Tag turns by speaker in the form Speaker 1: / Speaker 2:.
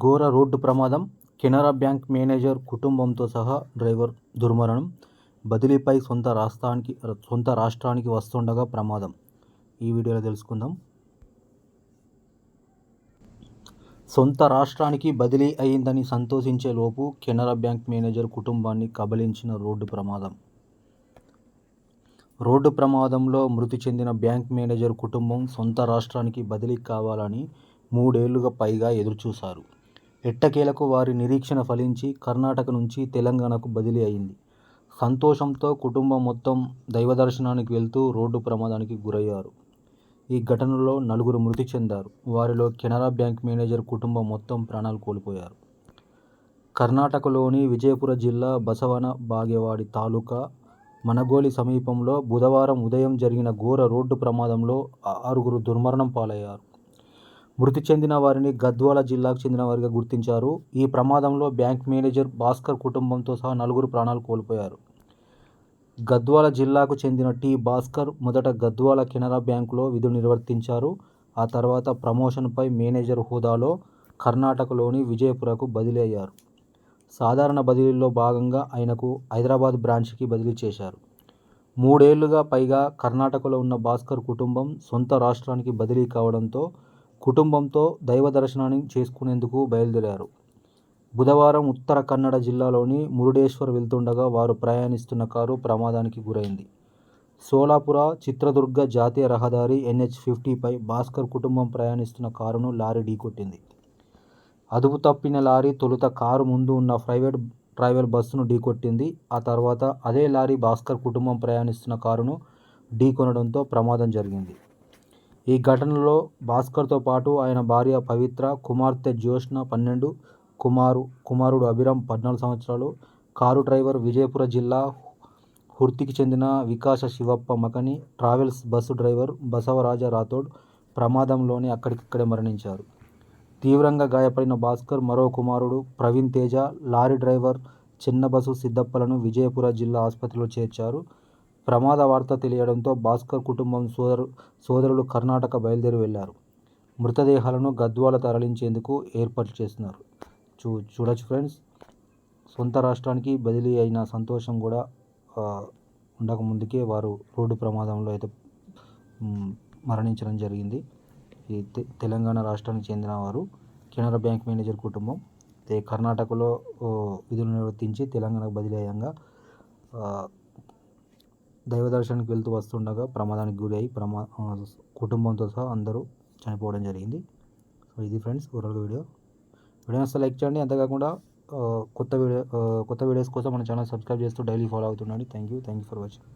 Speaker 1: ఘోర రోడ్డు ప్రమాదం Canara bank manager కుటుంబంతో సహా డ్రైవర్ దుర్మరణం బదిలీపై సొంత రాష్ట్రానికి సొంత రాష్ట్రానికి వస్తుండగా ప్రమాదం. ఈ వీడియోలో తెలుసుకుందాం. సొంత రాష్ట్రానికి బదిలీ అయిందని సంతోషించే లోపు కెనరా బ్యాంక్ మేనేజర్ కుటుంబాన్ని కబలించిన రోడ్డు ప్రమాదం. రోడ్డు ప్రమాదంలో మృతి చెందిన బ్యాంక్ మేనేజర్ కుటుంబం సొంత రాష్ట్రానికి బదిలీ కావాలని మూడేళ్ళుగా పైగా ఎదురుచూశారు. ఎట్టకేలకు వారి నిరీక్షణ ఫలించి కర్ణాటక నుంచి తెలంగాణకు బదిలీ అయింది. సంతోషంతో కుటుంబం మొత్తం దైవదర్శనానికి వెళ్తూ రోడ్డు ప్రమాదానికి గురయ్యారు. ఈ ఘటనలో నలుగురు మృతి చెందారు. వారిలో కెనరా బ్యాంక్ మేనేజర్ కుటుంబం మొత్తం ప్రాణాలు కోల్పోయారు. కర్ణాటకలోని విజయపుర జిల్లా బసవన బాగేవాడి తాలూకా మనగోలి సమీపంలో బుధవారం ఉదయం జరిగిన ఘోర రోడ్డు ప్రమాదంలో ఆరుగురు దుర్మరణం పాలయ్యారు. మృతి చెందిన వారిని గద్వాల జిల్లాకు చెందిన వారిగా గుర్తించారు. ఈ ప్రమాదంలో బ్యాంక్ మేనేజర్ భాస్కర్ కుటుంబంతో సహా నలుగురు ప్రాణాలు కోల్పోయారు. గద్వాల జిల్లాకు చెందిన టి. భాస్కర్ మొదట గద్వాల కెనరా బ్యాంకులో విధులు నిర్వర్తించారు. ఆ తర్వాత ప్రమోషన్పై మేనేజర్ హోదాలో కర్ణాటకలోని విజయపురకు బదిలీ అయ్యారు సాధారణ బదిలీలో భాగంగా ఆయనకు హైదరాబాద్ బ్రాంచ్కి బదిలీ చేశారు. మూడేళ్ళుగా పైగా కర్ణాటకలో ఉన్న భాస్కర్ కుటుంబం సొంత రాష్ట్రానికి బదిలీ కావడంతో కుటుంబంతో దైవ దర్శనాన్ని చేసుకునేందుకు బయలుదేరారు. బుధవారం ఉత్తర కన్నడ జిల్లాలోని మురుడేశ్వర్ వెళ్తుండగా వారు ప్రయాణిస్తున్న కారు ప్రమాదానికి గురైంది. సోలాపుర చిత్రదుర్గ జాతీయ రహదారి ఎన్హెచ్ ఫిఫ్టీపై భాస్కర్ కుటుంబం ప్రయాణిస్తున్న కారును లారీ ఢీకొట్టింది. అదుపు తప్పిన లారీ తొలుత కారు ముందు ఉన్న ప్రైవేట్ ట్రావెల్ బస్సును ఢీకొట్టింది. ఆ తర్వాత అదే లారీ భాస్కర్ కుటుంబం ప్రయాణిస్తున్న కారును ఢీకొనడంతో ప్రమాదం జరిగింది. ఈ ఘటనలో భాస్కర్తో పాటు ఆయన భార్య పవిత్ర కుమార్తె జ్యోత్స్న పన్నెండు కుమారు కుమారుడు అభిరామ్ పద్నాలుగు సంవత్సరాలు కారు డ్రైవర్ విజయపుర జిల్లా హుర్తికి చెందిన Vikasa Shivappa Makani travels bus driver Basavaraja Rathod ప్రమాదంలోనే అక్కడికక్కడే మరణించారు. తీవ్రంగా గాయపడిన భాస్కర్ మరో కుమారుడు ప్రవీణ్ తేజ లారీ డ్రైవర్ చిన్నబసు సిద్దప్పలను విజయపుర జిల్లా ఆసుపత్రిలో చేర్చారు. ప్రమాద వార్త తెలియడంతో భాస్కర్ కుటుంబం సోదరు సోదరులు కర్ణాటక బయలుదేరి వెళ్ళారు. మృతదేహాలను గద్వాల తరలించేందుకు ఏర్పాట్లు చేస్తున్నారు. చూ చూడొచ్చు ఫ్రెండ్స్. సొంత రాష్ట్రానికి బదిలీ అయిన సంతోషం కూడా ఉండక ముందుకే వారు రోడ్డు ప్రమాదంలో అయితే మరణించడం జరిగింది. ఈ తెలంగాణ రాష్ట్రానికి చెందిన వారు కెనరా బ్యాంక్ మేనేజర్ కుటుంబం. కర్ణాటకలో విధులు నిర్వర్తించి తెలంగాణకు బదిలీ అయ్యంగా దైవ దర్శనానికి వెళ్తూ వస్తుండగా ప్రమాదానికి గురి అయి ప్రమా కుటుంబంతో సహా అందరూ చనిపోవడం జరిగింది. సో ఇది ఫ్రెండ్స్ ఓవరాల్ వీడియో. వీడియో అసలు లైక్ చేయండి. అంతేకాకుండా కొత్త వీడియో కొత్త వీడియోస్ కోసం మన ఛానల్ సబ్స్క్రైబ్ చేస్తూ daily follow అవుతుండండి. Thank you thank you for watching.